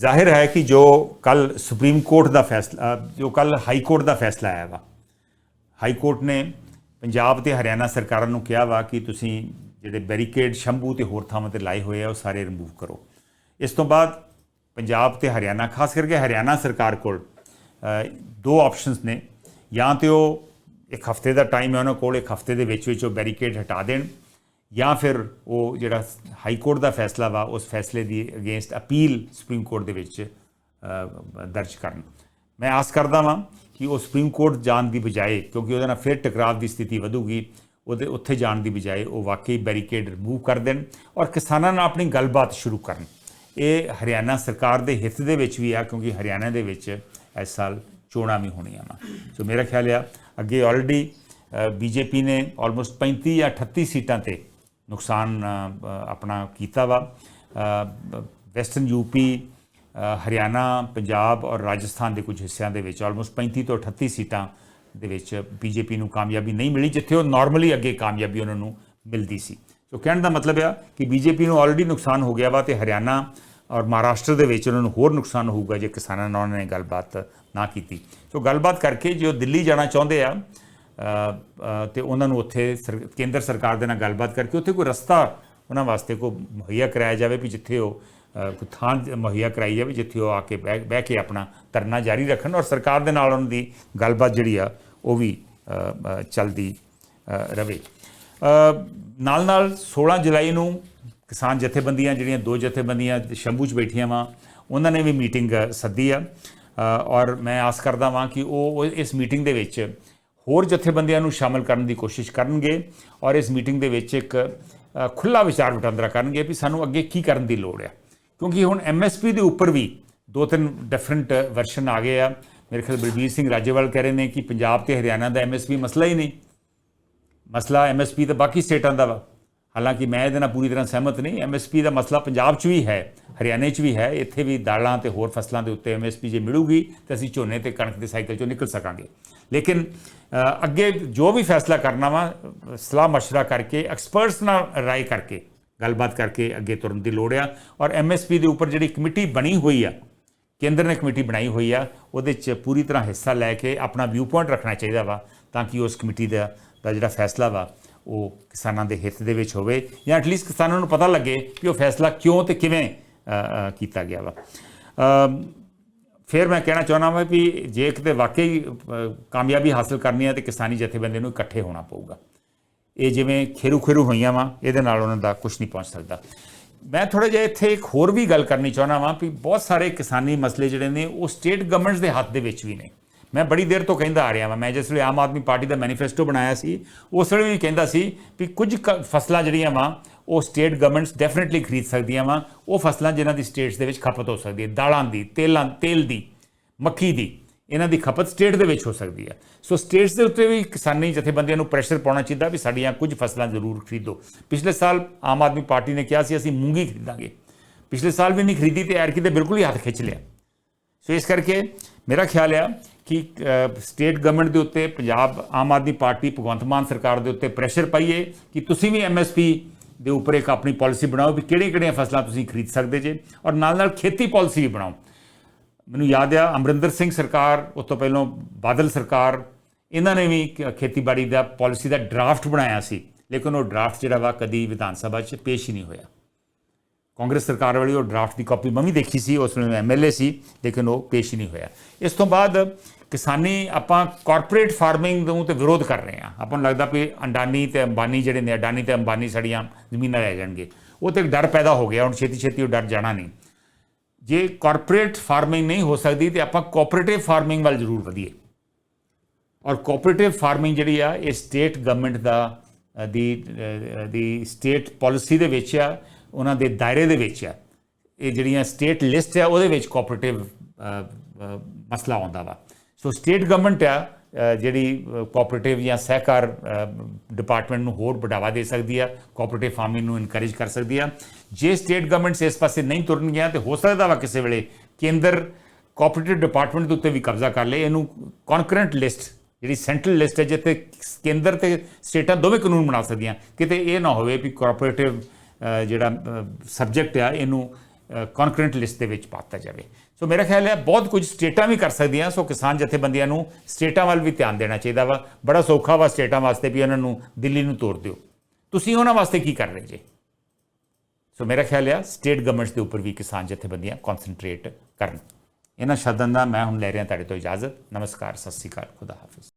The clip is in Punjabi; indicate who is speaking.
Speaker 1: ਜ਼ਾਹਿਰ ਹੈ ਕਿ ਜੋ ਕੱਲ ਸੁਪਰੀਮ ਕੋਰਟ ਦਾ ਫੈਸਲਾ, ਜੋ ਕੱਲ ਹਾਈ ਕੋਰਟ ਦਾ ਫੈਸਲਾ ਆਇਆ ਵਾ, ਹਾਈ ਕੋਰਟ ਨੇ ਪੰਜਾਬ ਤੇ ਹਰਿਆਣਾ ਸਰਕਾਰਾਂ ਨੂੰ ਕਿਹਾ ਵਾ ਕਿ ਤੁਸੀਂ ਜਿਹੜੇ ਬੈਰੀਕੇਡ ਸ਼ੰਭੂ ਤੇ ਹੋਰ ਥਾਵਾਂ ਤੇ ਲਾਏ ਹੋਏ ਆ, ਉਹ ਸਾਰੇ ਰਿਮੂਵ ਕਰੋ। ਇਸ ਤੋਂ ਬਾਅਦ ਪੰਜਾਬ ਤੇ ਹਰਿਆਣਾ, ਖਾਸ ਕਰਕੇ ਹਰਿਆਣਾ ਸਰਕਾਰ ਕੋਲ ਦੋ ਆਪਸ਼ਨਸ ਨੇ। ਜਾਂ ਤੇ ਉਹ ਇੱਕ ਹਫ਼ਤੇ ਦਾ ਟਾਈਮ ਹੈ, ਉਹਨਾਂ ਕੋਲ ਇੱਕ ਹਫ਼ਤੇ ਦੇ ਵਿੱਚ ਵਿੱਚ ਉਹ ਬੈਰੀਕੇਡ ਹਟਾ ਦੇਣ। ਜਾਂ ਫਿਰ ਉਹ ਜਿਹੜਾ ਹਾਈ ਕੋਰਟ ਦਾ ਫੈਸਲਾ ਵਾ, ਉਸ ਫੈਸਲੇ ਦੀ ਅਗੇਂਸਟ ਅਪੀਲ ਸੁਪਰੀਮ ਕੋਰਟ ਦੇ ਵਿੱਚ ਦਰਜ ਕਰਨ। ਮੈਂ ਆਸ ਕਰਦਾ ਵਾਂ ਕਿ ਉਹ ਸੁਪਰੀਮ ਕੋਰਟ ਜਾਣ ਦੀ ਬਜਾਏ, ਕਿਉਂਕਿ ਉਹਦੇ ਨਾਲ ਫਿਰ ਟਕਰਾਅ ਦੀ ਸਥਿਤੀ ਵਧੂਗੀ, ਉਹਦੇ ਉੱਥੇ ਜਾਣ ਦੀ ਬਜਾਏ ਉਹ ਵਾਕਈ ਬੈਰੀਕੇਡ ਰਿਮੂਵ ਕਰ ਦੇਣ ਔਰ ਕਿਸਾਨਾਂ ਨਾਲ ਆਪਣੀ ਗੱਲਬਾਤ ਸ਼ੁਰੂ ਕਰਨ। ਇਹ ਹਰਿਆਣਾ ਸਰਕਾਰ ਦੇ ਹਿੱਤ ਦੇ ਵਿੱਚ ਵੀ ਆ, ਕਿਉਂਕਿ ਹਰਿਆਣਾ ਦੇ ਵਿੱਚ ਇਸ ਸਾਲ ਚੋਣਾਂ ਵੀ ਹੋਣੀਆਂ ਵਾ। ਸੋ ਮੇਰਾ ਖਿਆਲ ਆ, ਅੱਗੇ ਆਲਰੇਡੀ ਬੀਜੇਪੀ ਨੇ ਆਲਮੋਸਟ 35 ਜਾਂ 38 ਸੀਟਾਂ ਤੇ ਨੁਕਸਾਨ ਆਪਣਾ ਕੀਤਾ ਵਾ। ਵੈਸਟਰਨ ਯੂਪੀ ਅ, ਹਰਿਆਣਾ ਪੰਜਾਬ ਔਰ ਰਾਜਸਥਾਨ ਦੇ ਕੁਝ ਹਿੱਸਿਆਂ ਦੇ ਵਿੱਚ ਆਲਮੋਸਟ 35 ਤੋਂ 38 ਸੀਟਾਂ ਦੇ ਵਿੱਚ ਬੀਜੇਪੀ ਨੂੰ ਕਾਮਯਾਬੀ ਨਹੀਂ ਮਿਲੀ ਜਿੱਥੇ ਉਹ ਨਾਰਮਲੀ ਅੱਗੇ ਕਾਮਯਾਬੀ ਉਹਨਾਂ ਨੂੰ ਮਿਲਦੀ ਸੀ। ਸੋ ਕਹਿਣ ਦਾ ਮਤਲਬ ਆ ਕਿ ਬੀਜੇਪੀ ਨੂੰ ਆਲਰੇਡੀ ਨੁਕਸਾਨ ਹੋ ਗਿਆ ਵਾ ਤੇ ਹਰਿਆਣਾ ਔਰ ਮਹਾਰਾਸ਼ਟਰ ਦੇ ਵਿੱਚ ਉਹਨਾਂ ਨੂੰ ਹੋਰ ਨੁਕਸਾਨ ਹੋਊਗਾ ਜੇ ਕਿਸਾਨਾਂ ਨਾਲ ਉਹਨਾਂ ਨੇ ਗੱਲਬਾਤ ਨਾ ਕੀਤੀ। ਸੋ ਗੱਲਬਾਤ ਕਰਕੇ ਜੇ ਉਹ ਦਿੱਲੀ ਜਾਣਾ ਚਾਹੁੰਦੇ ਆ ਤੇ ਉਹਨਾਂ ਨੂੰ ਉੱਥੇ ਸਰ- ਕੇਂਦਰ ਸਰਕਾਰ ਦੇ ਨਾਲ ਗੱਲਬਾਤ ਕਰਕੇ ਉੱਥੇ ਕੋਈ ਰਸਤਾ ਉਹਨਾਂ ਵਾਸਤੇ ਕੋ ਮੁਹੱਈਆ ਕਰਾਇਆ ਜਾਵੇ ਵੀ ਜਿੱਥੇ ਉਹ ਕੋਈ ਥਾਂ ਮੁਹੱਈਆ ਕਰਾਈ ਜਾਵੇ ਜਿੱਥੇ ਉਹ ਆ ਕੇ ਬਹਿ ਬਹਿ ਕੇ ਆਪਣਾ ਧਰਨਾ ਜਾਰੀ ਰੱਖਣ ਔਰ ਸਰਕਾਰ ਦੇ ਨਾਲ ਉਹਨਾਂ ਦੀ ਗੱਲਬਾਤ ਜਿਹੜੀ ਆ ਉਹ ਵੀ ਅ, ਚੱਲਦੀ ਅ, ਰਵੇ। ਨਾਲ ਨਾਲ 16 ਜੁਲਾਈ ਨੂੰ ਕਿਸਾਨ ਜਥੇਬੰਦੀਆਂ ਜਿਹੜੀਆਂ ਦੋ ਜਥੇਬੰਦੀਆਂ ਸ਼ੰਭੂ 'ਚ ਬੈਠੀਆਂ ਵਾਂ ਉਹਨਾਂ ਨੇ ਵੀ ਮੀਟਿੰਗ ਸੱਦੀ ਆ। ਔਰ ਮੈਂ ਆਸ ਕਰਦਾ ਵਾਂ ਕਿ ਉਹ ਇਸ ਮੀਟਿੰਗ ਦੇ ਵਿੱਚ ਹੋਰ ਜਥੇਬੰਦੀਆਂ ਨੂੰ ਸ਼ਾਮਲ ਕਰਨ ਦੀ ਕੋਸ਼ਿਸ਼ ਕਰਨਗੇ ਔਰ ਇਸ ਮੀਟਿੰਗ ਦੇ ਵਿੱਚ ਇੱਕ ਅ, ਖੁੱਲਾ ਵਿਚਾਰ ਵਟਾਂਦਰਾ ਕਰਨਗੇ ਵੀ ਸਾਨੂੰ ਅੱਗੇ ਕੀ ਕਰਨ ਦੀ ਲੋੜ ਆ ਕਿਉਂਕਿ ਹੁਣ ਐਮਐਸਪੀ ਦੇ ਉੱਪਰ ਵੀ ਦੋ ਤਿੰਨ ਡਿਫਰੈਂਟ ਵਰਸ਼ਨ ਆ ਗਏ ਆ। ਮੇਰੇ ਖਿਆਲ ਬਲਬੀਰ ਸਿੰਘ ਰਾਜੇਵਾਲ ਕਹਿ ਰਹੇ ਨੇ ਕਿ ਪੰਜਾਬ ਤੇ ਹਰਿਆਣਾ ਦਾ ਐਮਐਸਪੀ ਮਸਲਾ ਹੀ ਨਹੀਂ। ਮਸਲਾ ਐਮਐਸਪੀ ਤਾਂ ਬਾਕੀ ਸਟੇਟਾਂ ਦਾ ਵਾ। ਹਾਲਾਂਕਿ ਮੈਂ ਇਹਦੇ ਨਾਲ ਪੂਰੀ ਤਰ੍ਹਾਂ ਸਹਿਮਤ ਨਹੀਂ ਐਮਐਸਪੀ ਦਾ ਮਸਲਾ ਪੰਜਾਬ 'ਚ ਵੀ ਹੈ ਹਰਿਆਣੇ 'ਚ ਵੀ ਹੈ ਇੱਥੇ ਵੀ ਦਾਲਾਂ ਤੇ ਹੋਰ ਫਸਲਾਂ ਦੇ ਉੱਤੇ ਐਮਐਸਪੀ ਜੇ ਮਿਲੂਗੀ ਤਾਂ ਅਸੀਂ ਝੋਨੇ ਤੇ ਕਣਕ ਦੇ ਸਾਈਕਲ 'ਚੋਂ ਨਿਕਲ ਸਕਾਂਗੇ ਲੇਕਿਨ ਅ, ਅੱਗੇ ਜੋ ਵੀ ਫੈਸਲਾ ਕਰਨਾ ਵਾ ਅ, ਸਲਾਹ مشورہ ਕਰਕੇ ਐਕਸਪਰਟਸ ਨਾਲ ਰਾਏ ਕਰਕੇ ਗੱਲਬਾਤ ਕਰਕੇ ਅੱਗੇ ਤੁਰਨ ਦੀ ਲੋੜ ਆ ਔਰ ਐਮਐਸਪੀ ਦੇ ਉੱਪਰ ਜਿਹੜੀ ਕਮੇਟੀ ਬਣੀ ਹੋਈ ਆ ਕੇਂਦਰ ਨੇ ਕਮੇਟੀ ਬਣਾਈ ਹੋਈ ਆ ਉਹਦੇ 'ਚ ਪੂਰੀ ਤਰ੍ਹਾਂ ਹਿੱਸਾ ਲੈ ਕੇ ਆਪਣਾ ਵਿਊ ਪੁਆਇੰਟ ਰੱਖਣਾ ਚਾਹੀਦਾ ਵਾ ਤਾਂ ਕਿ ਉਸ ਕਮੇਟੀ ਦਾ ਦਾ ਜਿਹੜਾ ਫੈਸਲਾ ਵਾ ਉਹ ਕਿਸਾਨਾਂ ਦੇ ਹਿੱਤ ਦੇ ਵਿੱਚ ਹੋਵੇ ਜਾਂ ਐਟਲੀਸਟ ਕਿਸਾਨਾਂ ਨੂੰ ਪਤਾ ਲੱਗੇ ਕਿ ਉਹ ਫੈਸਲਾ ਕਿਉਂ ਤੇ ਕਿਵੇਂ ਕੀਤਾ ਗਿਆ ਵਾ। ਫਿਰ ਮੈਂ ਕਹਿਣਾ ਚਾਹੁੰਦਾ ਹਾਂ ਵੀ ਜੇ ਕਿਤੇ ਵਾਕਈ ਕਾਮਯਾਬੀ ਹਾਸਲ ਕਰਨੀ ਹੈ ਤੇ ਕਿਸਾਨੀ ਜਥੇਬੰਦੀਆਂ ਨੂੰ ਇਕੱਠੇ ਹੋਣਾ ਪਊਗਾ। ਇਹ ਜਿਵੇਂ ਖੇਰੂ ਖੇਰੂ ਹੋਈਆਂ ਵਾ, ਇਹਦੇ ਨਾਲ ਉਹਨਾਂ ਦਾ ਕੁਝ ਨਹੀਂ ਪਹੁੰਚ ਸਕਦਾ। ਮੈਂ ਥੋੜਾ ਜਿਹਾ ਇੱਥੇ ਇੱਕ ਹੋਰ ਵੀ ਗੱਲ ਕਰਨੀ ਚਾਹੁੰਦਾ ਵਾਂ ਵੀ ਬਹੁਤ ਸਾਰੇ ਕਿਸਾਨੀ ਮਸਲੇ ਜਿਹੜੇ ਨੇ, ਉਹ ਸਟੇਟ ਗਵਰਨਮੈਂਟਸ ਦੇ ਹੱਥ ਦੇ ਵਿੱਚ ਵੀ ਨੇ। ਮੈਂ ਬੜੀ ਦੇਰ ਤੋਂ ਕਹਿੰਦਾ ਆ ਰਿਹਾ ਵਾਂ। ਮੈਂ ਜਿਸ ਵੇਲੇ ਆਮ ਆਦਮੀ ਪਾਰਟੀ ਦਾ ਮੈਨੀਫੈਸਟੋ ਬਣਾਇਆ ਸੀ, ਉਸ ਵੇਲੇ ਵੀ ਕਹਿੰਦਾ ਸੀ ਵੀ ਕੁਝ ਕ- ਫਸਲਾਂ ਜਿਹੜੀਆਂ ਵਾ, ਉਹ ਸਟੇਟ ਗਵਰਨਮੈਂਟਸ ਡੈਫੀਨਿਟਲੀ ਖਰੀਦ ਸਕਦੀਆਂ ਵਾ। ਉਹ ਫਸਲਾਂ ਜਿਨ੍ਹਾਂ ਦੀ ਸਟੇਟਸ ਦੇ ਵਿੱਚ ਖਪਤ ਹੋ ਸਕਦੀ ਹੈ। ਦਾਲਾਂ ਦੀ, ਤੇਲਾਂ, ਤੇਲ ਦੀ ਮੱਕੀ ਦੀ, ਇਹਨਾਂ ਦੀ ਖਪਤ ਸਟੇਟ ਦੇ ਵਿੱਚ ਹੋ ਸਕਦੀ ਹੈ। ਸੋ ਸਟੇਟਸ ਦੇ ਉੱਤੇ ਵੀ ਕਿਸਾਨੀ ਜਥੇਬੰਦੀਆਂ ਨੂੰ ਪ੍ਰੈਸ਼ਰ ਪਾਉਣਾ ਚਾਹੀਦਾ ਵੀ ਸਾਡੀਆਂ ਕੁਝ ਫਸਲਾਂ ਜ਼ਰੂਰ ਖਰੀਦੋ। ਪਿਛਲੇ ਸਾਲ ਆਮ ਆਦਮੀ ਪਾਰਟੀ ਨੇ ਕਿਹਾ ਸੀ, ਅਸੀਂ ਮੂੰਗੀ ਖਰੀਦਾਂਗੇ। ਪਿਛਲੇ ਸਾਲ ਵੀ ਨਹੀਂ ਖਰੀਦੀ ਤੇ ਐਰਕੀ ਦੇ ਬਿਲਕੁਲ ਹੀ ਹੱਥ ਖਿੱਚ ਲਿਆ। ਸੋ ਇਸ ਕਰਕੇ ਮੇਰਾ ਖਿਆਲ ਆ ਕਿ ਸਟੇਟ ਗਵਰਨਮੈਂਟ ਦੇ ਉੱਤੇ, ਪੰਜਾਬ ਆਮ ਆਦਮੀ ਪਾਰਟੀ, ਭਗਵੰਤ ਮਾਨ ਸਰਕਾਰ ਦੇ ਉੱਤੇ ਪ੍ਰੈਸ਼ਰ ਪਾਈਏ ਕਿ ਤੁਸੀਂ ਵੀ ਐਮਐਸਪੀ ਦੇ ਉੱਪਰ ਇੱਕ ਆਪਣੀ ਪਾਲਿਸੀ ਬਣਾਓ ਵੀ ਕਿਹੜੀਆਂ-ਕਿਹੜੀਆਂ ਫਸਲਾਂ ਤੁਸੀਂ ਖਰੀਦ ਸਕਦੇ ਜੇ ਔਰ ਨਾਲ-ਨਾਲ ਖੇਤੀ ਪਾਲਿਸੀ ਵੀ ਬਣਾਓ। ਮੈਨੂੰ ਯਾਦ ਆ, ਅਮਰਿੰਦਰ ਸਿੰਘ ਸਰਕਾਰ, ਉਸ ਤੋਂ ਪਹਿਲਾਂ ਬਾਦਲ ਸਰਕਾਰ, ਇਹਨਾਂ ਨੇ ਵੀ ਖੇਤੀਬਾੜੀ ਦਾ ਪਾਲਿਸੀ ਦਾ ਡਰਾਫਟ ਬਣਾਇਆ ਸੀ, ਲੇਕਿਨ ਉਹ ਡਰਾਫਟ ਜਿਹੜਾ ਵਾ ਕਦੀ ਵਿਧਾਨ ਸਭਾ 'ਚ ਪੇਸ਼ ਹੀ ਨਹੀਂ ਹੋਇਆ। ਕਾਂਗਰਸ ਸਰਕਾਰ ਵਾਲੀ ਉਹ ਡਰਾਫਟ ਦੀ ਕਾਪੀ ਮੈਂ ਵੀ ਦੇਖੀ ਸੀ, ਉਸ ਵੇਲੇ ਐਮਐਲਏ ਸੀ, ਲੇਕਿਨ ਉਹ ਪੇਸ਼ ਹੀ ਨਹੀਂ ਹੋਇਆ। ਇਸ ਤੋਂ ਬਾਅਦ ਕਿਸਾਨੀ ਆਪਾਂ ਕਾਰਪੋਰੇਟ ਫਾਰਮਿੰਗ ਨੂੰ ਤੇ ਵਿਰੋਧ ਕਰ ਰਹੇ ਆ ਆਪਾਂ ਨੂੰ ਲੱਗਦਾ ਵੀ ਅੰਡਾਨੀ ਤੇ ਅੰਬਾਨੀ ਜਿਹੜੇ ਨੇ, ਅਡਾਨੀ ਤੇ ਅੰਬਾਨੀ ਸਾਡੀਆਂ ਜ਼ਮੀਨਾਂ ਲੈ ਜਾਣਗੇ। ਉਹ ਤੇ ਇੱਕ ਡਰ ਪੈਦਾ ਹੋ ਗਿਆ, ਹੁਣ ਛੇਤੀ ਛੇਤੀ ਉਹ ਡਰ ਜਾਣਾ ਨਹੀਂ। ਜੇ ਕਾਰਪੋਰੇਟ ਫਾਰਮਿੰਗ ਨਹੀਂ ਹੋ ਸਕਦੀ ਤੇ ਆਪਾਂ ਕੋਆਪਰੇਟਿਵ ਫਾਰਮਿੰਗ ਵੱਲ ਜ਼ਰੂਰ ਵਧੀਏ। ਔਰ ਕੋਆਪਰੇਟਿਵ ਫਾਰਮਿੰਗ ਜਿਹੜੀ ਆ, ਇਹ ਸਟੇਟ ਗਵਰਨਮੈਂਟ ਦਾ ਦੀ ਦੀ ਸਟੇਟ ਪਾਲਿਸੀ ਦੇ ਵਿੱਚ ਆ। ਉਹਨਾਂ ਦੇ ਦਾਇਰੇ ਦੇ ਵਿੱਚ ਆ ਇਹ ਜਿਹੜੀਆਂ ਸਟੇਟ ਲਿਸਟ ਆ, ਉਹਦੇ ਵਿੱਚ ਕੋਆਪਰੇਟਿਵ ਮਸਲਾ ਆਉਂਦਾ ਵਾ। ਸੋ ਸਟੇਟ ਗਵਰਨਮੈਂਟ ਆ ਜਿਹੜੀ ਕੋਆਪਰੇਟਿਵ ਜਾਂ ਸਹਿਕਾਰ ਡਿਪਾਰਟਮੈਂਟ ਨੂੰ ਹੋਰ ਵਧਾਵਾ ਦੇ ਸਕਦੀ ਆ ਕੋਆਪਰੇਟਿਵ ਫਾਰਮਿੰਗ ਨੂੰ ਇਨਕਰੇਜ ਕਰ ਸਕਦੀ ਆ। ਜੇ ਸਟੇਟ ਗਵਰਨਮੈਂਟਸ ਇਸ ਪਾਸੇ ਨਹੀਂ ਤੁਰਨਗੀਆਂ, ਤੇ ਹੋ ਸਕਦਾ ਵਾ ਕਿਸੇ ਵੇਲੇ ਕੇਂਦਰ ਕੋਆਪਰੇਟਿਵ ਡਿਪਾਰਟਮੈਂਟ ਦੇ ਉੱਤੇ ਵੀ ਕਬਜ਼ਾ ਕਰ ਲਏ। ਇਹਨੂੰ ਕਨਕਰੈਂਟ ਲਿਸਟ ਜਿਹੜੀ ਸੈਂਟਰਲ ਲਿਸਟ ਹੈ, ਜਿੱਥੇ ਕੇਂਦਰ ਤੇ ਸਟੇਟਾਂ ਦੋਵੇਂ ਕਾਨੂੰਨ ਬਣਾ ਸਕਦੀਆਂ। ਕਿਤੇ ਇਹ ਨਾ ਹੋਵੇ ਵੀ ਕੋਆਪਰੇਟਿਵ ਜਿਹੜਾ ਸਬਜੈਕਟ ਆ, ਇਹਨੂੰ ਕਨਕਰੈਂਟ ਲਿਸਟ ਦੇ ਵਿੱਚ ਪਾਤਾ ਜਾਵੇ। ਸੋ ਮੇਰਾ ਖਿਆਲ ਹੈ ਬਹੁਤ ਕੁਝ ਸਟੇਟਾਂ ਵੀ ਕਰ ਸਕਦੀਆਂ, ਸੋ ਕਿਸਾਨ ਜਥੇਬੰਦੀਆਂ ਨੂੰ ਸਟੇਟਾਂ ਵੱਲ ਵੀ ਧਿਆਨ ਦੇਣਾ ਚਾਹੀਦਾ ਵਾ। ਬੜਾ ਸੌਖਾ ਵਾ ਸਟੇਟਾਂ ਵਾਸਤੇ ਵੀ ਉਹਨਾਂ ਨੂੰ ਦਿੱਲੀ ਨੂੰ ਤੋੜ ਦਿਓ। ਤੁਸੀਂ ਉਹਨਾਂ ਵਾਸਤੇ ਕੀ ਕਰ ਰਹੇ ਜੇ? ਸੋ ਮੇਰਾ ਖਿਆਲ ਹੈ ਸਟੇਟ ਗਵਰਨਮੈਂਟਸ ਦੇ ਉੱਪਰ ਵੀ ਕਿਸਾਨ ਜਥੇਬੰਦੀਆਂ ਕਨਸੈਂਟਰੇਟ ਕਰਨ। ਇਹਨਾਂ ਸ਼ਬਦਾਂ ਦਾ ਮੈਂ ਹੁਣ ਲੈ ਰਿਹਾ ਤੁਹਾਡੇ ਤੋਂ ਇਜਾਜ਼ਤ। ਨਮਸਕਾਰ, ਸਤਿ ਸ਼੍ਰੀ ਅਕਾਲ, ਖੁਦਾ ਹਾਫਿਜ਼।